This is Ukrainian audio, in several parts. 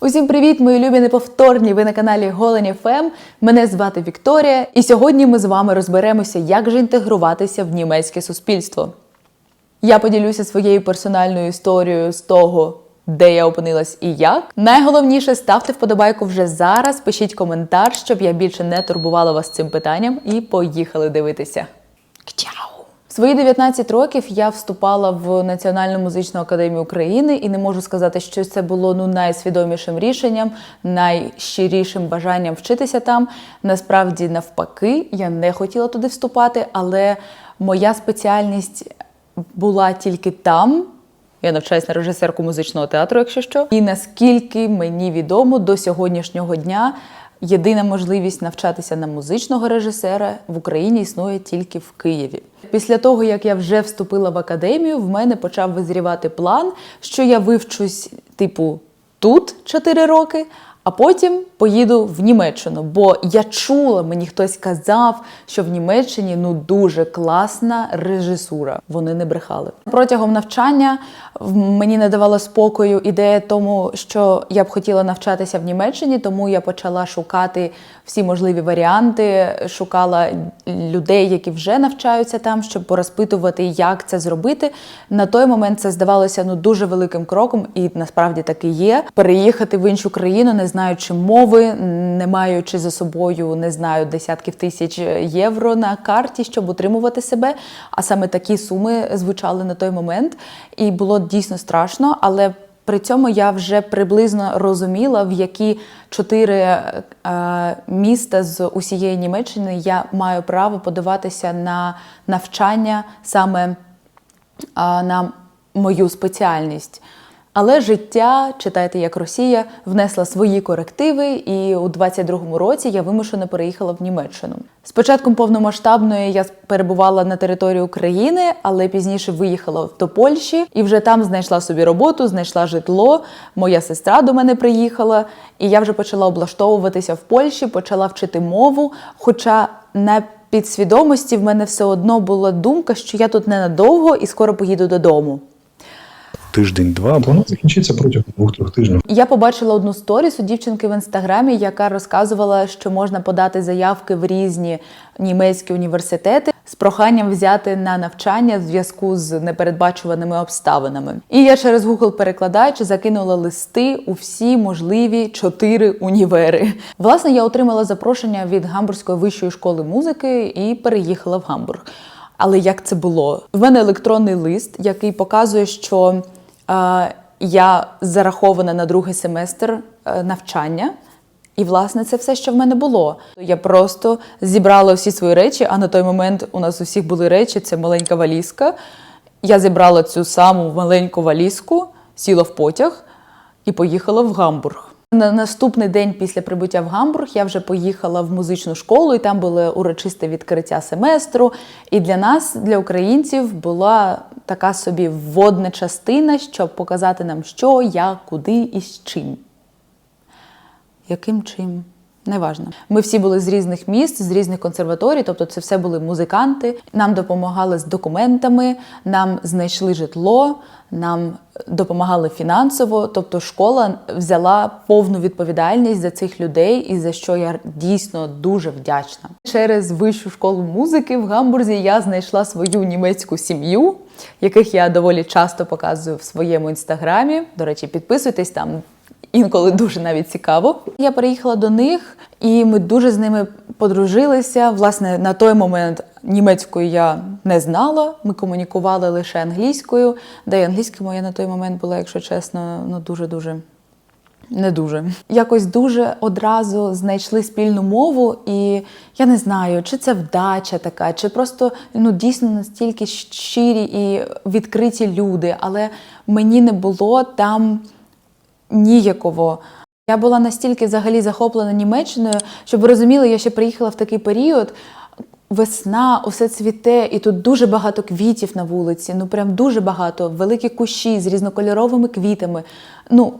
Усім привіт, мої любі неповторні! Ви на каналі Голені ФМ. Мене звати Вікторія, і сьогодні ми з вами розберемося, як же інтегруватися в німецьке суспільство. Я поділюся своєю персональною історією з того, де я опинилась і як. Найголовніше ставте вподобайку вже зараз, пишіть коментар, щоб я більше не турбувала вас цим питанням, і поїхали дивитися. Чао! Свої 19 років я вступала в Національну музичну академію України і не можу сказати, що це було ну найсвідомішим рішенням, найщирішим бажанням вчитися там. Насправді, навпаки, я не хотіла туди вступати, але моя спеціальність була тільки там. Я навчаюся на режисерку музичного театру, якщо що. І наскільки мені відомо до сьогоднішнього дня. Єдина можливість навчатися на музичного режисера в Україні існує тільки в Києві. Після того, як я вже вступила в академію, в мене почав визрівати план, що я вивчусь, типу, тут 4 роки, а потім поїду в Німеччину. Бо я чула, мені хтось казав, що в Німеччині ну дуже класна режисура. Вони не брехали. Протягом навчання мені не давала спокою ідея тому, що я б хотіла навчатися в Німеччині, тому я почала шукати всі можливі варіанти, шукала людей, які вже навчаються там, щоб порозпитувати, як це зробити. На той момент це здавалося ну дуже великим кроком, і насправді так і є. Переїхати в іншу країну, не знаючи мови, не маючи за собою, не знаю, десятків тисяч євро на карті, щоб утримувати себе. А саме такі суми звучали на той момент, і було дійсно страшно, але. При цьому я вже приблизно розуміла, в які чотири е, міста з усієї Німеччини я маю право подаватися на навчання саме а, на мою спеціальність. Але життя, читайте як Росія, внесла свої корективи, і у 22-му році я вимушено переїхала в Німеччину. З початком повномасштабної я перебувала на території України, але пізніше виїхала до Польщі і вже там знайшла собі роботу, знайшла житло. Моя сестра до мене приїхала, і я вже почала облаштовуватися в Польщі, почала вчити мову. Хоча на підсвідомості в мене все одно була думка, що я тут ненадовго і скоро поїду додому. Тиждень-два, Воно закінчиться протягом двох-трьох тижнів. Я побачила одну сторіс у дівчинки в інстаграмі, яка розказувала, що можна подати заявки в різні німецькі університети з проханням взяти на навчання в зв'язку з непередбачуваними обставинами. І я через Google перекладач закинула листи у всі можливі чотири універи. Власне, я отримала запрошення від Гамбурзької вищої школи музики і переїхала в Гамбург. Але як це було? В мене електронний лист, який показує, що я зарахована на другий семестр е, навчання. І, власне, це все, що в мене було. Я просто зібрала всі свої речі, а на той момент у нас у всіх були речі, це маленька валізка. Я зібрала цю саму маленьку валізку, сіла в потяг і поїхала в Гамбург. На наступний день після прибуття в Гамбург я вже поїхала в музичну школу, і там було урочисте відкриття семестру. І для нас, для українців, була така собі вводна частина, щоб показати нам, що, як, куди і з чим. Яким чим? Неважно. Ми всі були з різних міст, з різних консерваторій, тобто це все були музиканти. Нам допомагали з документами, нам знайшли житло, нам допомагали фінансово. Тобто школа взяла повну відповідальність за цих людей, і за що я дійсно дуже вдячна. Через вищу школу музики в Гамбурзі я знайшла свою німецьку сім'ю, яких я доволі часто показую в своєму інстаграмі. До речі, підписуйтесь там. Інколи дуже навіть цікаво. Я переїхала до них, і ми дуже з ними подружилися. Власне, на той момент німецькою я не знала. Ми комунікували лише англійською, де й англійська моя на той момент була, якщо чесно, ну дуже дуже. Не дуже якось дуже одразу знайшли спільну мову, і я не знаю, чи це вдача така, чи просто ну дійсно настільки щирі і відкриті люди. Але мені не було там ніяково. Я була настільки взагалі захоплена Німеччиною, щоб ви розуміли, я ще приїхала в такий період. Весна, усе цвіте, і тут дуже багато квітів на вулиці. Ну прям дуже багато, великі кущі з різнокольоровими квітами. Ну,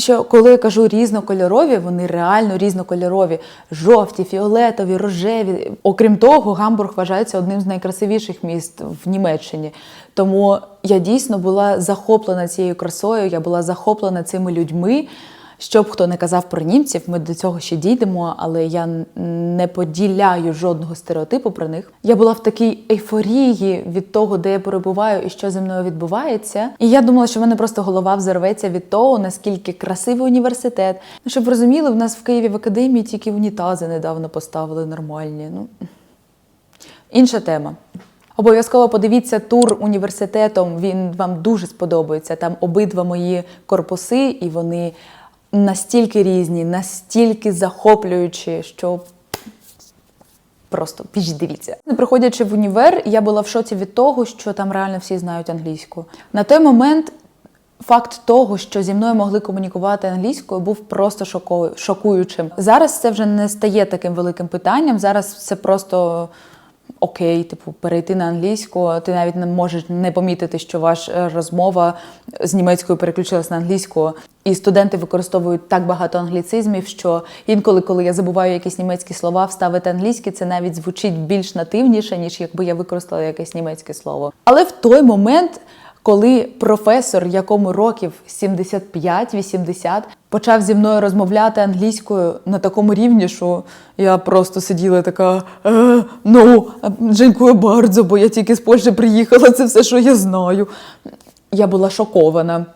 що коли я кажу різнокольорові, вони реально різнокольорові, жовті, фіолетові, рожеві. Окрім того, Гамбург вважається одним з найкрасивіших міст в Німеччині. Тому я дійсно була захоплена цією красою, я була захоплена цими людьми. Що б хто не казав про німців, ми до цього ще дійдемо, але я не поділяю жодного стереотипу про них. Я була в такій ейфорії від того, де я перебуваю і що зі мною відбувається. І я думала, що в мене просто голова взорветься від того, наскільки красивий університет. Ну, щоб розуміли, в нас в Києві в академії тільки унітази недавно поставили нормальні. Ну інша тема. Обов'язково подивіться тур університетом. Він вам дуже сподобається. Там обидва мої корпуси, і вони настільки різні, настільки захоплюючі, що просто піч дивіться. Приходячи в універ, я була в шоці від того, що там реально всі знають англійську. На той момент факт того, що зі мною могли комунікувати англійською, був просто шокуючим. Зараз це вже не стає таким великим питанням. Зараз це просто. Окей, типу, перейти на англійську, ти навіть не можеш не помітити, що ваша розмова з німецькою переключилась на англійську. І студенти використовують так багато англіцизмів, що інколи, коли я забуваю якісь німецькі слова, вставити англійські, це навіть звучить більш нативніше, ніж якби я використала якесь німецьке слово. Але в той момент, коли професор, якому років 75-80, почав зі мною розмовляти англійською на такому рівні, що я просто сиділа така: е, ну, дякую bardzo, бо я тільки з Польщі приїхала, це все, що я знаю. Я була шокована.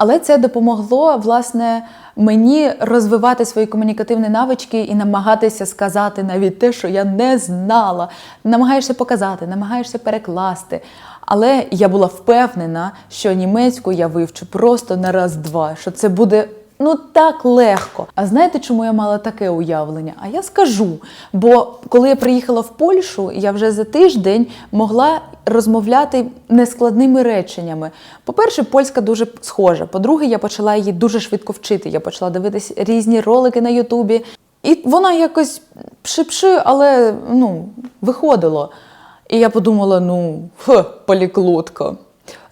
Але це допомогло власне мені розвивати свої комунікативні навички і намагатися сказати навіть те, що я не знала. Намагаєшся показати, намагаєшся перекласти. Але я була впевнена, що німецьку я вивчу просто на раз-два, що це буде ну так легко. А знаєте, чому я мала таке уявлення? А я скажу. Бо коли я приїхала в Польщу, я вже за тиждень могла розмовляти нескладними реченнями. По-перше, польська дуже схожа. По-друге, я почала її дуже швидко вчити. Я почала дивитись різні ролики на Ютубі. І вона якось пши-пши, але ну, виходило. І я подумала: ну, хе, поліклотка.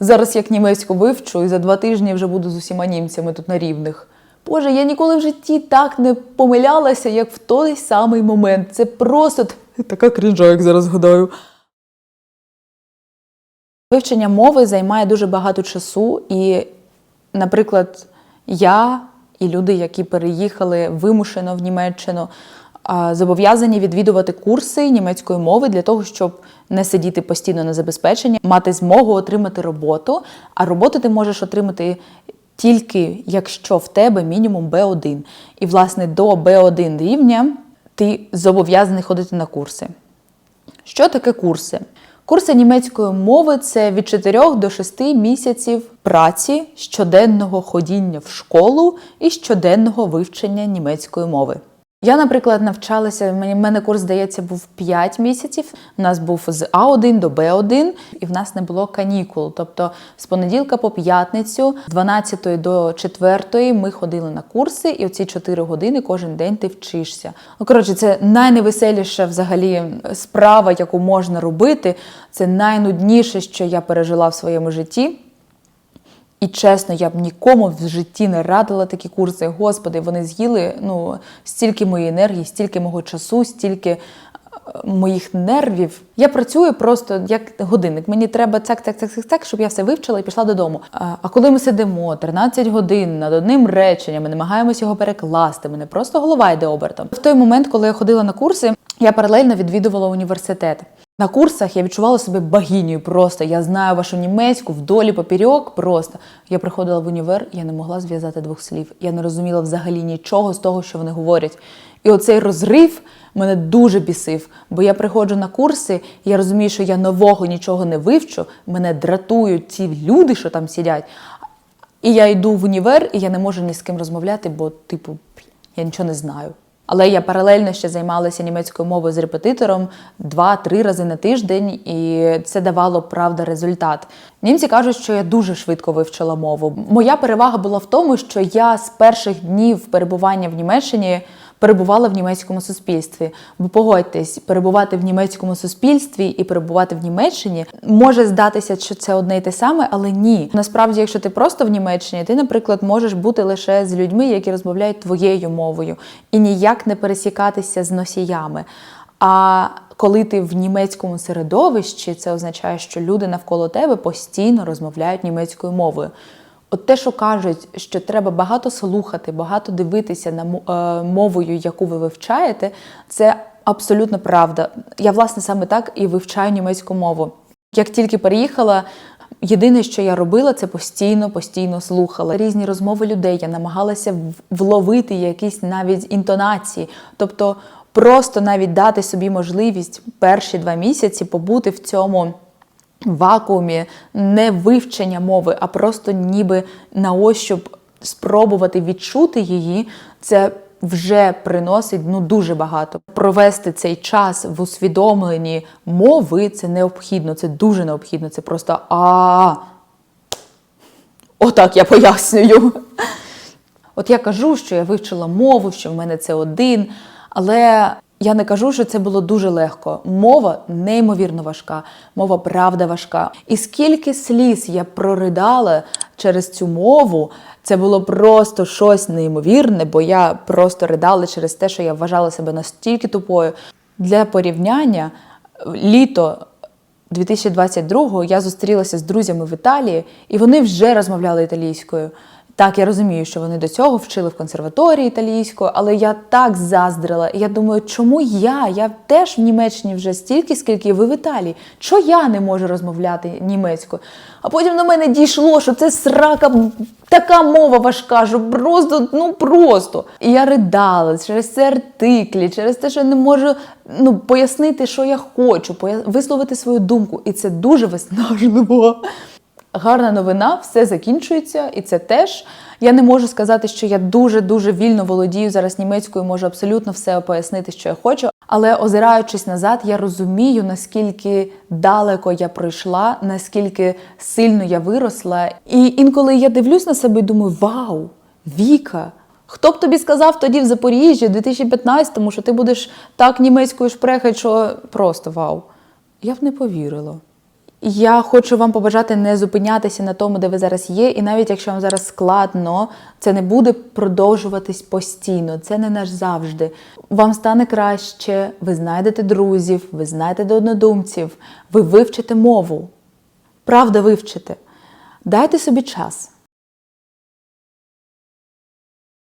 Зараз як німецьку вивчу, і за два тижні вже буду з усіма німцями тут на рівних. Боже, я ніколи в житті так не помилялася, як в той самий момент. Це просто така крінжа, як зараз гадаю. Вивчення мови займає дуже багато часу, і, наприклад, я і люди, які переїхали вимушено в Німеччину, зобов'язані відвідувати курси німецької мови для того, щоб не сидіти постійно на забезпеченні, мати змогу отримати роботу. А роботу ти можеш отримати тільки якщо в тебе мінімум B1. І, власне, до B1 рівня ти зобов'язаний ходити на курси. Що таке курси? Курси німецької мови це від 4 до 6 місяців праці, щоденного ходіння в школу і щоденного вивчення німецької мови. Я, наприклад, навчалася, мені- мене курс, здається, був 5 місяців. У нас був з А1 до Б1, і в нас не було канікул. Тобто з понеділка по п'ятницю, з 12 до 4 ми ходили на курси, і оці 4 години кожен день ти вчишся. Ну, коротше, це найневеселіша взагалі справа, яку можна робити. Це найнудніше, що я пережила в своєму житті. І чесно, я б нікому в житті не радила такі курси. Господи, вони з'їли ну, стільки моєї енергії, стільки мого часу, стільки е, моїх нервів. Я працюю просто як годинник. Мені треба так, так, так, так, так, щоб я все вивчила і пішла додому. А коли ми сидимо 13 годин над одним реченням, ми намагаємося його перекласти, мене просто голова йде обертом. В той момент, коли я ходила на курси, я паралельно відвідувала університет. На курсах я відчувала себе богинею просто. Я знаю вашу німецьку вдолі поперек просто. Я приходила в універ, я не могла зв'язати двох слів. Я не розуміла взагалі нічого з того, що вони говорять. І оцей розрив мене дуже бісив, бо я приходжу на курси, я розумію, що я нового нічого не вивчу. Мене дратують ці люди, що там сидять. І я йду в універ, і я не можу ні з ким розмовляти, бо, типу, я нічого не знаю. Але я паралельно ще займалася німецькою мовою з репетитором два-три рази на тиждень, і це давало правда результат. Німці кажуть, що я дуже швидко вивчила мову. Моя перевага була в тому, що я з перших днів перебування в Німеччині перебувала в німецькому суспільстві. Бо погодьтесь, перебувати в німецькому суспільстві і перебувати в Німеччині може здатися, що це одне й те саме, але ні. Насправді, якщо ти просто в Німеччині, ти, наприклад, можеш бути лише з людьми, які розмовляють твоєю мовою, і ніяк не пересікатися з носіями. А коли ти в німецькому середовищі, це означає, що люди навколо тебе постійно розмовляють німецькою мовою. От те, що кажуть, що треба багато слухати, багато дивитися на е, мовою, яку ви вивчаєте, це абсолютно правда. Я, власне, саме так і вивчаю німецьку мову. Як тільки переїхала, єдине, що я робила, це постійно, постійно слухала різні розмови людей. Я намагалася вловити якісь навіть інтонації, тобто просто навіть дати собі можливість перші два місяці побути в цьому вакуумі не вивчення мови, а просто ніби на ощуп спробувати відчути її, це вже приносить ну дуже багато. Провести цей час в усвідомленні мови це необхідно, це дуже необхідно. Це просто а. Отак я пояснюю. От я кажу, що я вивчила мову, що в мене це один, але я не кажу, що це було дуже легко. Мова неймовірно важка, мова правда важка. І скільки сліз я проридала через цю мову, це було просто щось неймовірне, бо я просто ридала через те, що я вважала себе настільки тупою. Для порівняння, літо 2022-го я зустрілася з друзями в Італії, і вони вже розмовляли італійською. Так, я розумію, що вони до цього вчили в консерваторії італійською, але я так заздрила. Я думаю, чому я? Я теж в Німеччині вже стільки, скільки ви в Італії. Чого я не можу розмовляти німецькою? А потім до мене дійшло, що це срака така мова важка, що просто, ну просто. І я ридала через це артиклі, через те, що я не можу ну, пояснити, що я хочу, висловити свою думку. І це дуже виснажливо. Гарна новина, все закінчується, і це теж. Я не можу сказати, що я дуже-дуже вільно володію зараз німецькою, можу абсолютно все пояснити, що я хочу. Але озираючись назад, я розумію, наскільки далеко я пройшла, наскільки сильно я виросла. І інколи я дивлюсь на себе і думаю: вау, Віка! Хто б тобі сказав тоді в Запоріжжі, в 2015-му, що ти будеш так німецькою шпрехати, що просто вау. Я б не повірила. Я хочу вам побажати не зупинятися на тому, де ви зараз є, і навіть якщо вам зараз складно, це не буде продовжуватись постійно, це не наш завжди. Вам стане краще, ви знайдете друзів, ви знайдете однодумців, ви вивчите мову. Правда, вивчите. Дайте собі час.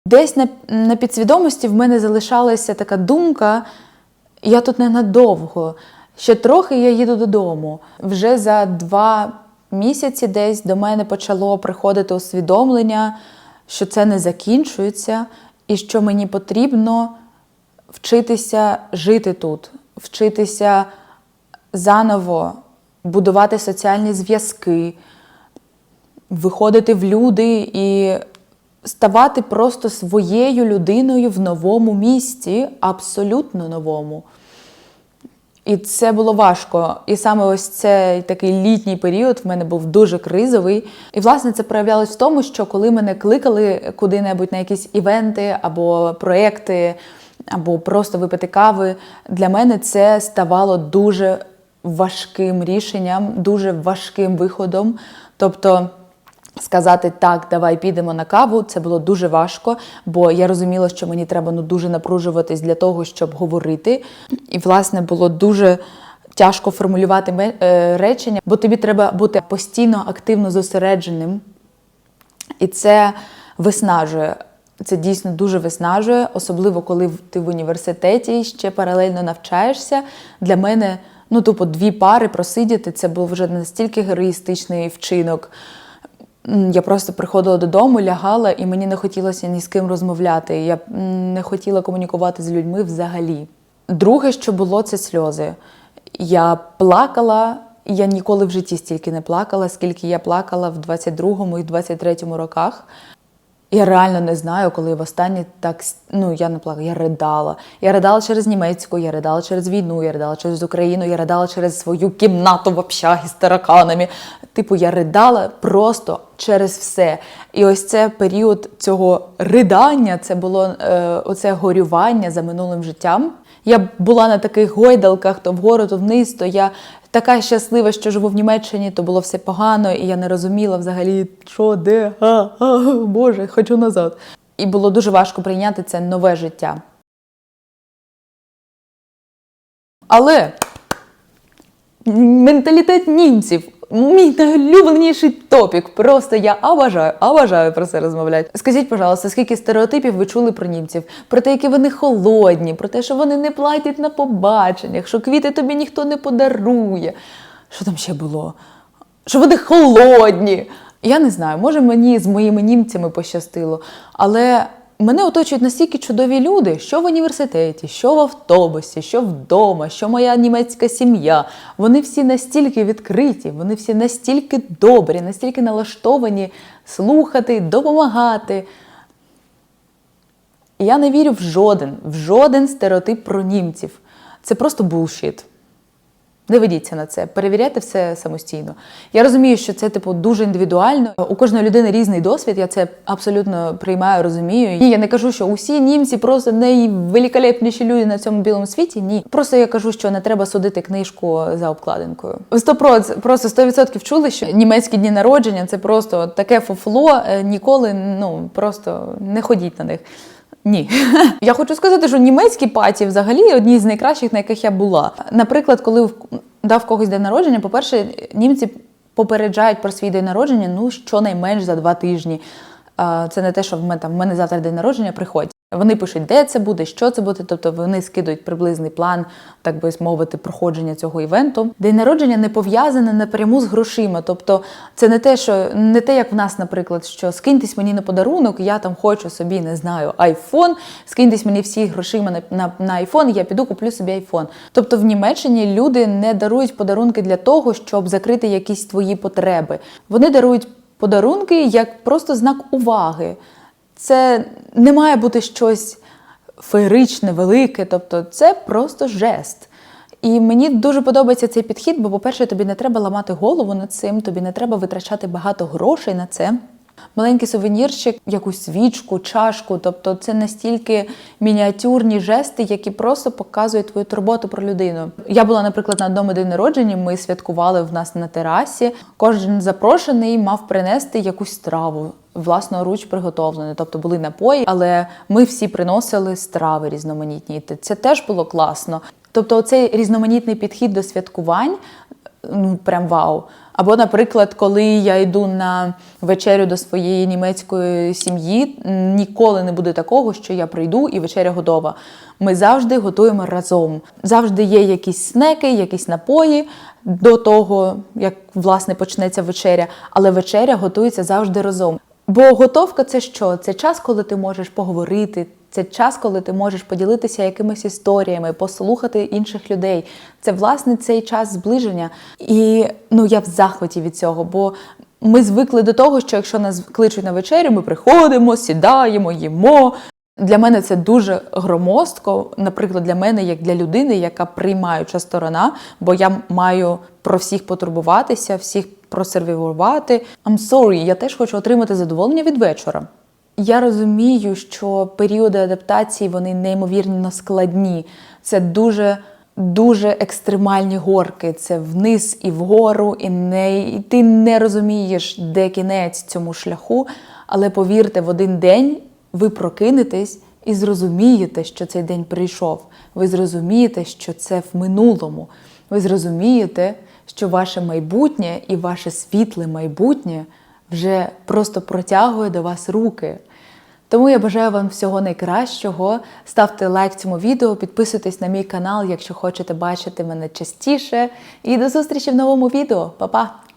Десь на, на підсвідомості в мене залишалася така думка: я тут ненадовго. Ще трохи я їду додому. Вже за два місяці десь до мене почало приходити усвідомлення, що це не закінчується, і що мені потрібно вчитися жити тут, вчитися заново будувати соціальні зв'язки, виходити в люди і ставати просто своєю людиною в новому місті, абсолютно новому. І це було важко. І саме ось цей такий літній період в мене був дуже кризовий. І власне це проявлялось в тому, що коли мене кликали куди-небудь на якісь івенти або проекти, або просто випити кави, для мене це ставало дуже важким рішенням, дуже важким виходом. Тобто сказати так, давай підемо на каву, це було дуже важко, бо я розуміла, що мені треба ну дуже напружуватись для того, щоб говорити. І, власне, було дуже тяжко формулювати е, речення, бо тобі треба бути постійно активно зосередженим. І це виснажує. Це дійсно дуже виснажує, особливо коли ти в університеті ще паралельно навчаєшся. Для мене ну, тупо дві пари просидіти це був вже настільки героїстичний вчинок. Я просто приходила додому, лягала, і мені не хотілося ні з ким розмовляти. Я не хотіла комунікувати з людьми взагалі. Друге, що було, це сльози. Я плакала, я ніколи в житті стільки не плакала, скільки я плакала в 22-му і 23-му роках. Я реально не знаю, коли востаннє так ну я не плакала, я ридала. Я ридала через німецьку, я ридала через війну, я ридала через Україну, я ридала через свою кімнату в общагі з тараканами. Типу, я ридала просто через все. І ось це період цього ридання, це було е, оце горювання за минулим життям. Я була на таких гойдалках, то вгору, то вниз, то я така щаслива, що живу в Німеччині, то було все погано, і я не розуміла взагалі, що, де, а, а, Боже, хочу назад. І було дуже важко прийняти це нове життя. Але менталітет німців Мій найулюбленіший топік. Просто я обожаю, обожаю про це розмовляти. Скажіть, пожалуйста, скільки стереотипів ви чули про німців? Про те, які вони холодні, про те, що вони не платять на побаченнях, що квіти тобі ніхто не подарує. Що там ще було? Що вони холодні. Я не знаю, може мені з моїми німцями пощастило, але мене оточують настільки чудові люди, що в університеті, що в автобусі, що вдома, що моя німецька сім'я. Вони всі настільки відкриті, вони всі настільки добрі, настільки налаштовані слухати, допомагати. Я не вірю в жоден, в жоден стереотип про німців. Це просто булшіт. Не ведіться на це, перевіряйте все самостійно. Я розумію, що це типу дуже індивідуально. У кожної людини різний досвід. Я це абсолютно приймаю, розумію. І я не кажу, що усі німці просто найвеликолепніші люди на цьому білому світі. Ні, просто я кажу, що не треба судити книжку за обкладинкою. Сто просто 100% чули, що німецькі дні народження це просто таке фуфло. е, Ніколи ну просто не ходіть на них. Ні, я хочу сказати, що німецькі паті взагалі одні з найкращих, на яких я була. Наприклад, коли в- дав когось день народження, по-перше, німці попереджають про свій день народження ну щонайменш за два тижні. Це не те, що в мене там в мене завтра день народження, приходь. Вони пишуть, де це буде, що це буде. Тобто вони скидують приблизний план, так би мовити, проходження цього івенту. День народження не пов'язане напряму з грошима. Тобто, це не те, що не те, як в нас, наприклад, що скиньтесь мені на подарунок, я там хочу собі, не знаю, айфон, скиньтесь мені всі грошима на, на, на айфон, я піду куплю собі айфон. Тобто в Німеччині люди не дарують подарунки для того, щоб закрити якісь твої потреби. Вони дарують подарунки як просто знак уваги. Це не має бути щось феєричне, велике, тобто це просто жест. І мені дуже подобається цей підхід, бо, по-перше, тобі не треба ламати голову над цим, тобі не треба витрачати багато грошей на це. Маленький сувенірчик, якусь свічку, чашку, тобто це настільки мініатюрні жести, які просто показують твою турботу про людину. Я була, наприклад, на одному день народження. Ми святкували в нас на терасі. Кожен запрошений мав принести якусь страву. Власноруч приготовлену, тобто були напої, але ми всі приносили страви різноманітні. Це теж було класно. Тобто, оцей різноманітний підхід до святкувань, ну прям вау. Або, наприклад, коли я йду на вечерю до своєї німецької сім'ї, ніколи не буде такого, що я прийду і вечеря готова. Ми завжди готуємо разом. Завжди є якісь снеки, якісь напої до того, як власне почнеться вечеря, але вечеря готується завжди разом. Бо готовка це що? Це час, коли ти можеш поговорити. Це час, коли ти можеш поділитися якимись історіями, послухати інших людей. Це власне цей час зближення. І ну я в захваті від цього, бо ми звикли до того, що якщо нас кличуть на вечерю, ми приходимо, сідаємо, їмо. Для мене це дуже громоздко, наприклад, для мене, як для людини, яка приймаюча сторона, бо я маю про всіх потурбуватися, всіх просервірувати. I'm sorry, я теж хочу отримати задоволення від вечора. Я розумію, що періоди адаптації вони неймовірно складні. Це дуже дуже екстремальні горки. Це вниз і вгору, і не і ти не розумієш, де кінець цьому шляху. Але повірте, в один день ви прокинетесь і зрозумієте, що цей день прийшов. Ви зрозумієте, що це в минулому. Ви зрозумієте, що ваше майбутнє і ваше світле майбутнє вже просто протягує до вас руки. Тому я бажаю вам всього найкращого. Ставте лайк цьому відео, підписуйтесь на мій канал, якщо хочете бачити мене частіше. І до зустрічі в новому відео. Па-па!